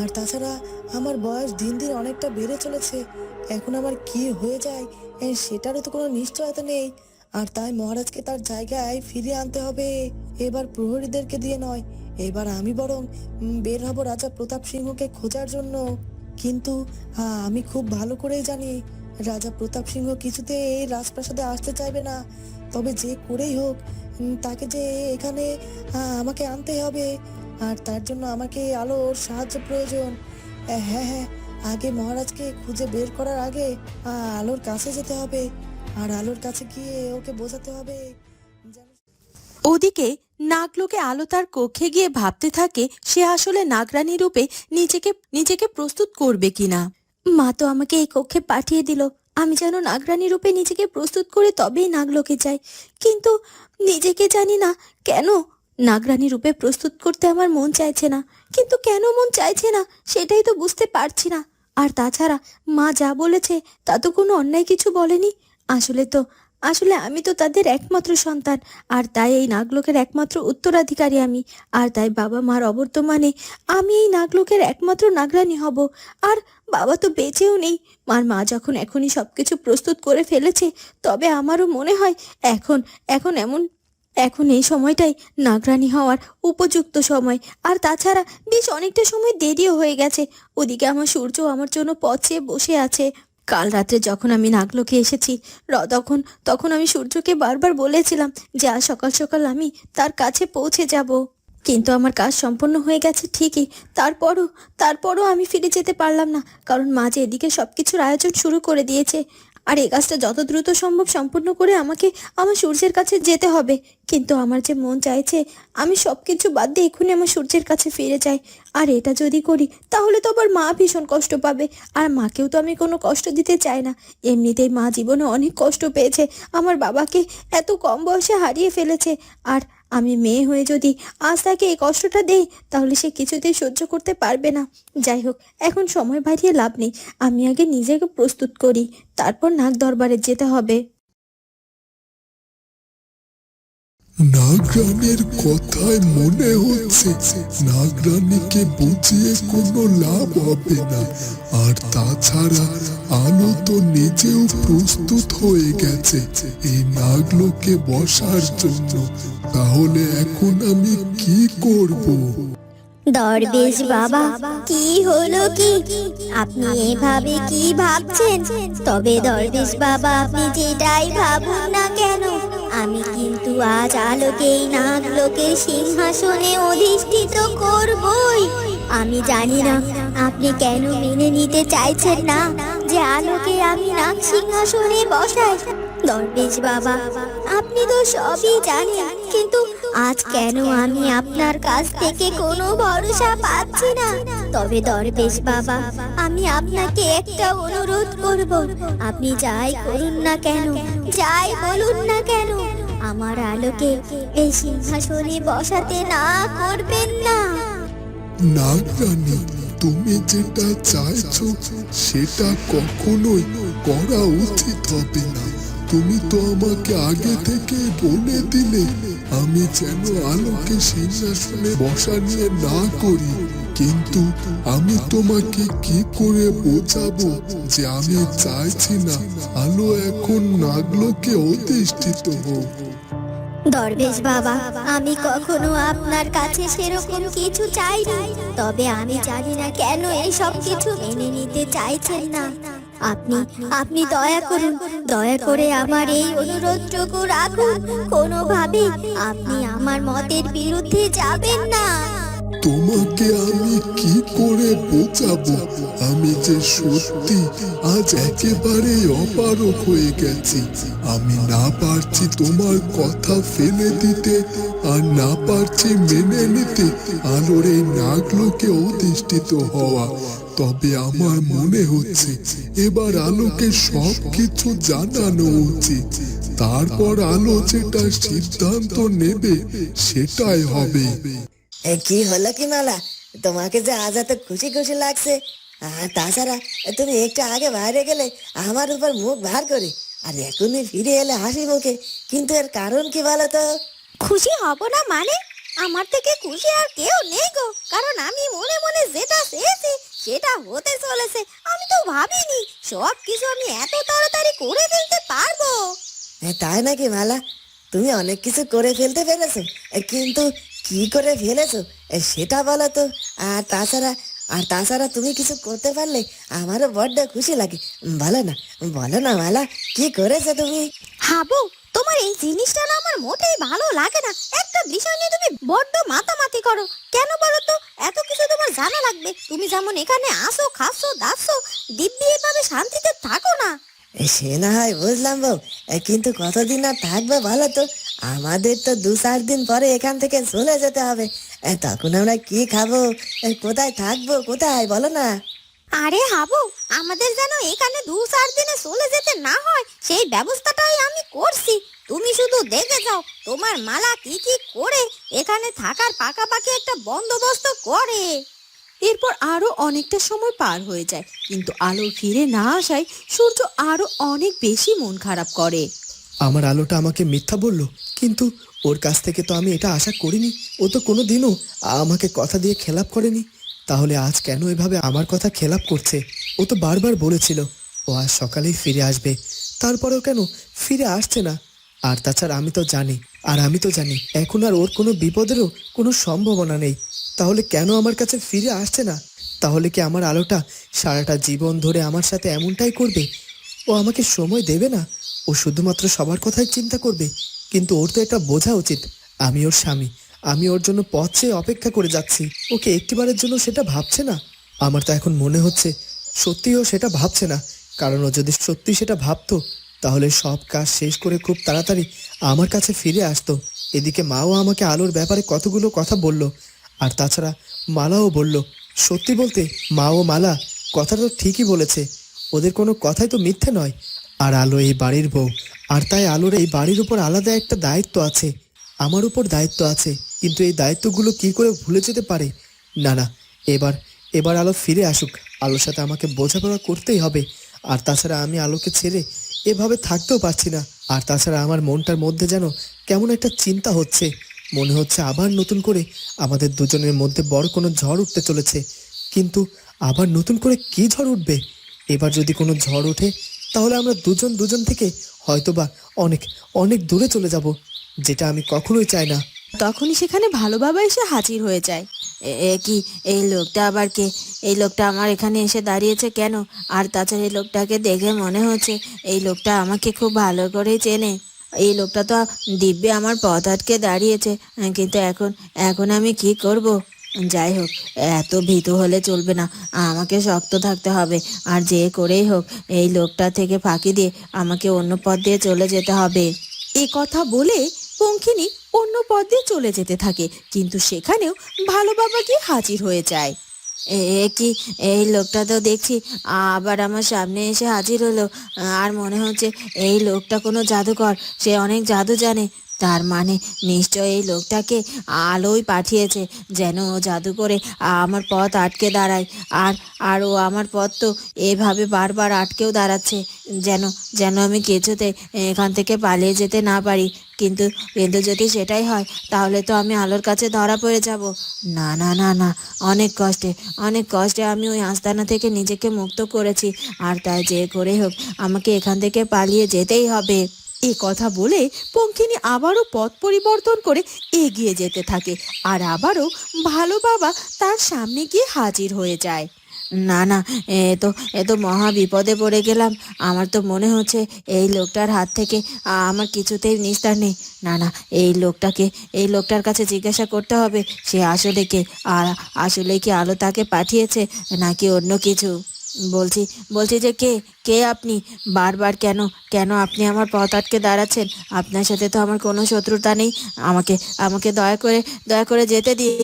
আর তাছাড়া আমার বয়স দিন দিন অনেকটা বেড়ে চলেছে, এখন আমার কি হয়ে যায় সেটারও তো কোনো নিশ্চয়তা নেই। আর তাই মহারাজকে তার জায়গায় ফিরিয়ে আনতে হবে, এবার প্রহরীদেরকে দিয়ে নয়, এবার আমি বরং বের হব রাজা প্রতাপ সিংহকে খোঁজার জন্য। কিন্তু আমি খুব ভালো করেই জানি, রাজা প্রতাপ সিংহ কিছুতে এই রাজপ্রাসাদে আসতে চাইবে না। তবে যে করেই হোক তাকে যে এখানে আমাকে আনতে হবে আর তার জন্য আমাকে আলোর সাহায্য প্রয়োজন। হ্যাঁ হ্যাঁ আগে মহারাজকে খুঁজে বের করার আগে আলোর কাছে যেতে হবে। আর আলোর কাছে গিয়ে ওকে বোঝাতে হবে ওদিকে নাগলোকে আলো তার কক্ষে গিয়ে ভাবতে থাকে, সে আসলে নাগরানী রূপে নিজেকে নিজেকে প্রস্তুত করবে কিনা। মা তো আমাকে এই কক্ষে পাঠিয়ে দিল। আমি যেন নাগরানী রূপে নিজেকে প্রস্তুত করে তবেই নাগলোকে যাই। কিন্তু নিজেকে জানি না কেন নাগরানী রূপে প্রস্তুত করতে আমার মন চাইছে না। কিন্তু কেন মন চাইছে না, সেটাই তো বুঝতে পারছি না। আর তাছাড়া মা যা বলেছে, তা তো কোনো অন্যায় কিছু বলেনি। আসলে তো, আসলে আমি তো তাদের একমাত্র সন্তান, আর তাই এই নাগলোকের একমাত্র উত্তরাধিকারী আমি। আর তাই বাবা মার অবর্তমানে আমি এই নাগলোকের একমাত্র নাগরানী হব। আর বাবা তো বেঁচেও নেই। মার মা যখন এখনই সবকিছু প্রস্তুত করে ফেলেছে, তবে আমারও মনে হয় এখন এখন এমন এখন এই সময়টাই নাগরানী হওয়ার উপযুক্ত সময়। আর তাছাড়া বেশ অনেকটা সময় দেরিও হয়ে গেছে। ওদিকে আমার সূর্য আমার জন্য পচে বসে আছে। কাল রাত্রে যখন আমি নাগলোকে এসেছি, র- তখন তখন আমি সূর্যকে বারবার বলেছিলাম যে আজ সকাল সকাল আমি তার কাছে পৌঁছে যাব। কিন্তু আমার কাজ সম্পন্ন হয়ে গেছে ঠিকই। তারপরও তারপরও আমি ফিরে যেতে পারলাম না। কারণ মা যে এদিকে সব কিছুর আয়োজন শুরু করে দিয়েছে। আর এই কাজটা যত দ্রুত সম্ভব সম্পূর্ণ করে আমাকে আমার সূর্যের কাছে যেতে হবে। কিন্তু আমার যে মন চাইছে, আমি সব কিছু বাদ দিয়ে এক্ষুনি আমার সূর্যের কাছে ফিরে যাই। আর এটা যদি করি, তাহলে তো আবার মা ভীষণ কষ্ট পাবে। আর মাকেও তো আমি কোনো কষ্ট দিতে চাই না। এমনিতেই মা জীবনে অনেক কষ্ট পেয়েছে। আমার বাবাকে এত কম বয়সে হারিয়ে ফেলেছে। আর আমি মেয়ে হয়ে যদি আজ তাকে এই কষ্টটা দেই, তাহলে সে কিছুতেই সহ্য করতে পারবে না। যাই হোক, এখন সময় বাড়িয়ে লাভ নেই। আমি আগে নিজেকে প্রস্তুত করি, তারপর নাক দরবারে যেতে হবে। নাগরানীর কথায় মনে হচ্ছে, নাগরানীকে বুঝিয়ে কোনো লাভ হবে না। আর তাছাড়া আলো তো নিজেও প্রস্তুত হয়ে গেছে এই নাগলোকে বসার জন্য। তাহলে এখন আমি কি করব? দরবেশ বাবা কি হলো কি? আপনি এভাবে কি ভাবছেন? তবে দরবেশ বাবা আপনি যেটাই ভাবুন না কেন আমি কিন্তু আজ আলোকেই নাগলোকের সিংহাসনে অধিষ্ঠিত করবই। আমি জানি না আপনি কেন মেনে নিতে চাইছেন না যে আলোকে আমি নাগ সিংহাসনে বসাই। দরবেশ বাবা, আপনি তো সবই জানেন, কিন্তু আজ কেন আমি আপনার কাছ থেকে কোনো ভরসা পাচ্ছি না? তবে দরবেশ বাবা, আমি আপনাকে একটা অনুরোধ করব। আপনি যাই করুন না কেন, যাই বলুন না কেন, আমার আলোকে এই সিংহাসনে বসাতে না করবেন না। নাগরানী তুমি যেটা চাইছো, সেটা কখনোই করা উচিত হবে না। তুমি তো আমাকে আগে থেকে বলে দিলে, আমি যেন আলোকে সিংহাসনে বসা নিয়ে না করি। কিন্তু আমি তোমাকে কি করে বোঝাবো যে আমি চাইছি না? আলো এখন নাগলোকে অধিষ্ঠিত হোক। দরবেশ বাবা, আমি কখনো আপনার কাছে সেরকম কিছু চাইনি। তবে আমি জানি না কেন এই সব কিছু মেনে নিতে চাইছেন না। আপনি আপনি দয়া করুন, দয়া করে আমার এই অনুরোধটুকু রাখুন। কোনোভাবেই আপনি আমার মতের বিরুদ্ধে যাবেন না। তোমাকে আমি কি করে বোঝাবো? আমি যে সত্যি আজ একেবারে অপারক হয়ে গেছি। আমি না পারছি তোমার কথা ফেলে দিতে আর না পারছি মেনে নিতে। আলোর এই নাগলোকে অধিষ্ঠিত হওয়া। তবে আমার মনে হচ্ছে এবার আলোকে সব কিছু জানানো উচিত। তারপর আলো যেটা সিদ্ধান্ত নেবে সেটাই হবে। এ, কি হলো কি মালা? তোমাকে যে আজ এত খুশি খুশি লাগছে। আর তাছাড়া তুমি একটু আগে বাইরে গেলে আমার উপর মুখ ভার করে আর এখনই ফিরে এলে হাসি মুখে। কিন্তু এর কারণ কি বলো তো? খুশি হব না মানে? আমার থেকে খুশি আর কেউ নেই গো। কারণ আমি মনে মনে যেটা চেয়েছি সেটা হতে চলেছে। আমি তো ভাবিনি সব কিছু আমি এত তাড়াতাড়ি করে ফেলতে পারব। তাই নাকি মালা? তুমি অনেক কিছু করে ফেলতে পেরেছ। কিন্তু কি করে ফেলেছো? সেটা বলো তো। আর তাছাড়া আর তাছাড়া তুমি কিছু করতে পারলে আমারও বড্ড খুশি লাগে। বলো না বলো না মালা কি করেছ তুমি? হাবু তোমার এই জিনিসটা না আমার মোটেই ভালো লাগে না। একটা বিষয় নিয়ে তুমি বড্ড মাতামাতি করো। কেন বলো তো? এত কিছু তোমার জানা লাগবে। তুমি যেমন এখানে আসো খাচ্ছো দাসো দিব্যি এভাবে শান্তিতে থাকো না। এ, সে না হয় বুঝলাম বউ। কিন্তু কতদিন আর থাকবে বলো তো? আমাদের তো দু চার দিন পরে এখান থেকে চলে যেতে হবে। এ, তখন আমরা কি খাব? এ, কোথায় থাকব? কোথায়? বলো না। আরে হাবু আমাদের যেন এখানে দু চার দিনে চলে যেতে না হয় সেই ব্যবস্থাটাই আমি করছি। তুমি শুধু দেখে যাও তোমার মালা কি কি করে এখানে থাকার পাকাপাকি একটা বন্দোবস্ত করে। এরপর আরও অনেকটা সময় পার হয়ে যায় কিন্তু আলো ফিরে না আসায় সূর্য আরও অনেক বেশি মন খারাপ করে। আমার আলোটা আমাকে মিথ্যা বলল, কিন্তু ওর কাছ থেকে তো আমি এটা আশা করিনি। ও তো কোনো দিনও আমাকে কথা দিয়ে খেলাপ করেনি। তাহলে আজ কেন এভাবে আমার কথা খেলাপ করছে? ও তো বারবার বলেছিল, ও আজ সকালেই ফিরে আসবে। তারপরেও কেন? ফিরে আসছে না। আর তাছাড়া আমি তো জানি, আর আমি তো জানি, এখন আর ওর কোনো বিপদেরও কোনো সম্ভাবনা নেই। তাহলে কেন আমার কাছে ফিরে আসছে না? তাহলে কি আমার আলোটা সারাটা জীবন ধরে আমার সাথে এমনটাই করবে? ও আমাকে সময় দেবে না? ও শুধুমাত্র সবার কথাই চিন্তা করবে, কিন্তু ওর তো এটা বোঝা উচিত। আমি ওর স্বামী, আমি ওর জন্য পথ চেয়ে অপেক্ষা করে যাচ্ছি। ওকে একটিবারের জন্য সেটা ভাবছে না? আমার তো এখন মনে হচ্ছে সত্যি ও সেটা ভাবছে না। কারণ ও যদি সত্যি সেটা ভাবতো, তাহলে সব কাজ শেষ করে খুব তাড়াতাড়ি আমার কাছে ফিরে আসতো। এদিকে মাও আমাকে আলোর ব্যাপারে কতগুলো কথা বলল, আর তাছাড়া মালাও বলল, সত্যি বলতে, মা ও মালা কথাটা ঠিকই বলেছে। ওদের কোনো কথাই তো মিথ্যে নয়। আর আলো এই বাড়ির বউ। আর তাই আলোর এই বাড়ির উপর আলাদা একটা দায়িত্ব আছে। আমার উপর দায়িত্ব আছে, কিন্তু এই দায়িত্বগুলো কি করে ভুলে যেতে পারে? না না, এবার এবার আলো ফিরে আসুক। আলোর সাথে আমাকে বোঝাপড়া করতেই হবে। আর তাছাড়া আমি আলোকে ছেড়ে এভাবে থাকতেও পারছি না। আর তাছাড়া আমার মনটার মধ্যে যেন কেমন একটা চিন্তা হচ্ছে। মনে হচ্ছে আবার নতুন করে আমাদের দুজনের মধ্যে বড় কোনো ঝড় উঠতে চলেছে। কিন্তু আবার নতুন করে কি ঝড় উঠবে? এবার যদি কোনো ঝড় ওঠে তাহলে আমরা দুজন দুজন থেকে হয়তোবা অনেক অনেক দূরে চলে যাব, যেটা আমি কখনোই চাই না। তখনই সেখানে ভালো বাবা এসে হাজির হয়ে যায়। এ এ কি, এই লোকটা আবার কে? এই লোকটা আমার এখানে এসে দাঁড়িয়েছে কেন? আর তাছাড়া এই লোকটাকে দেখে মনে হচ্ছে এই লোকটা আমাকে খুব ভালো করে চেনে। এই লোকটা তো দিব্যে আমার পথ আটকে দাঁড়িয়েছে, কিন্তু এখন এখন আমি কি করব? যাই হোক এত ভীতু হলে চলবে না। আমাকে শক্ত থাকতে হবে। আর যে করেই হোক, এই লোকটা থেকে ফাঁকি দিয়ে আমাকে অন্য পথ দিয়ে চলে যেতে হবে। এ কথা বলে পঙ্খিনী অন্য পথ দিয়ে চলে যেতে থাকে। কিন্তু সেখানেও ভালো বাবা গিয়ে হাজির হয়ে যায়। এ কি? এই লোকটা তো দেখছি আবার আমার সামনে এসে হাজির হলো। আর মনে হচ্ছে এই লোকটা কোনো জাদুকর। সে অনেক জাদু জানে। তার মানে নিশ্চয় এই লোকটাকে আলোই পাঠিয়েছে যেন ও জাদু করে আমার পথ আটকে দাঁড়ায়। আর আর ও আমার পথ তো এভাবে বারবার আটকেও দাঁড়াচ্ছে যেন যেন আমি কিছুতে এখান থেকে পালিয়ে যেতে না পারি। কিন্তু কিন্তু যদি সেটাই হয়, তাহলে তো আমি আলোর কাছে ধরা পড়ে যাব। না না না না, অনেক কষ্টে অনেক কষ্টে আমি ওই আস্তানা থেকে নিজেকে মুক্ত করেছি। আর তাই যে করে হোক, আমাকে এখান থেকে পালিয়ে যেতেই হবে। এ কথা বলে পঙ্কিনী আবারও পথ পরিবর্তন করে এগিয়ে যেতে থাকে আর আবারও ভালো বাবা তার সামনে গিয়ে হাজির হয়ে যায়। না না, এ তো এ তো মহা বিপদে পড়ে গেলাম। আমার তো মনে হচ্ছে এই লোকটার হাত থেকে আমার কিছুতেই নিস্তার নেই। না না, এই লোকটাকে, এই লোকটার কাছে জিজ্ঞাসা করতে হবে। সে আসলে কে? আর আসলে কি আলো তাকে পাঠিয়েছে? নাকি অন্য কিছু? বলছি বলছি যে কে কে আপনি? বারবার কেন কেন আপনি আমার পথ আটকে দাঁড়াচ্ছেন? আপনার সাথে তো আমার কোনো শত্রুতা নেই। আমাকে আমাকে দয়া করে দয়া করে যেতে দিয়ে